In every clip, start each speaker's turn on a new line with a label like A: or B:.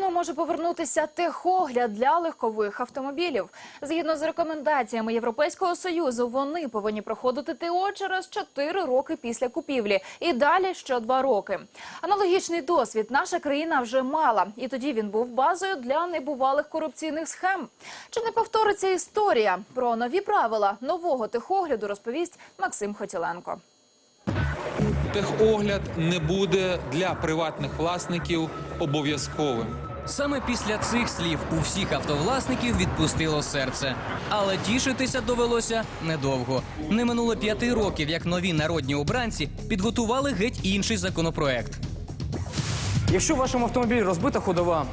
A: Україну може повернутися техогляд для легкових автомобілів. Згідно з рекомендаціями Європейського союзу, вони повинні проходити ТО через 4 роки після купівлі і далі що 2 роки. Аналогічний досвід наша країна вже мала, і тоді він був базою для небувалих корупційних схем. Чи не повториться історія про нові правила нового техогляду? Розповість Максим Хотіленко.
B: Техогляд не буде для приватних власників обов'язковим.
C: Саме після цих слів у всіх автовласників відпустило серце. Але тішитися довелося недовго. Не минуло п'яти років, як нові народні обранці підготували геть інший законопроект.
D: Якщо в вашому автомобілі розбита ходова,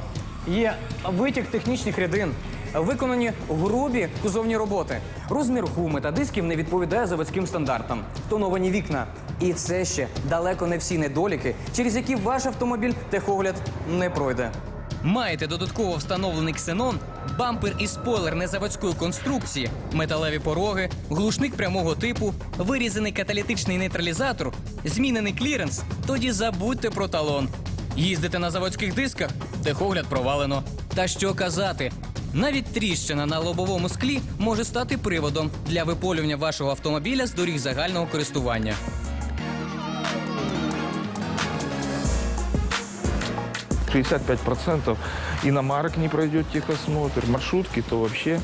D: є витік технічних рядин, виконані грубі кузовні роботи, розмір гуми та дисків не відповідає заводським стандартам, тоновані вікна. І це ще далеко не всі недоліки, через які ваш автомобіль техогляд не пройде.
C: Маєте додатково встановлений ксенон, бампер і спойлер незаводської конструкції, металеві пороги, глушник прямого типу, вирізаний каталітичний нейтралізатор, змінений кліренс. Тоді забудьте про талон. Їздите на заводських дисках, техогляд провалено. Та що казати? Навіть тріщина на лобовому склі може стати приводом для виполювання вашого автомобіля з доріг загального користування.
E: — 65% иномарок не пройдет техосмотр, маршрутки то вообще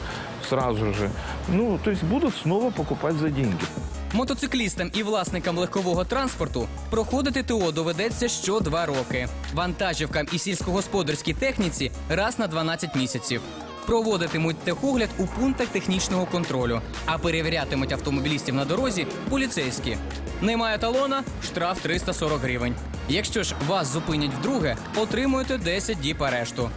E: сразу же. Ну, то есть будут снова покупать за деньги.
C: Мотоциклістам і власникам легкового транспорту проходити ТО доведеться що два роки. Вантажівкам і сільськогосподарській техніці раз на 12 місяців. Проводитимуть техогляд у пунктах технічного контролю, а перевірятимуть автомобілістів на дорозі поліцейські. Немає талона штраф 340 гривень. Якщо ж вас зупинять вдруге, отримуєте 10 діб арешту.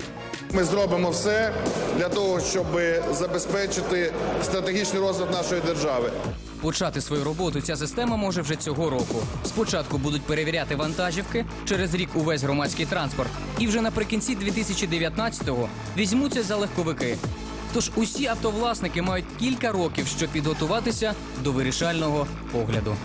F: Ми зробимо все для того, щоб забезпечити стратегічний розвиток нашої держави.
C: Почати свою роботу ця система може вже цього року. Спочатку будуть перевіряти вантажівки, через рік увесь громадський транспорт, і вже наприкінці 2019-го візьмуться за легковики. Тож усі автовласники мають кілька років, щоб підготуватися до вирішального огляду.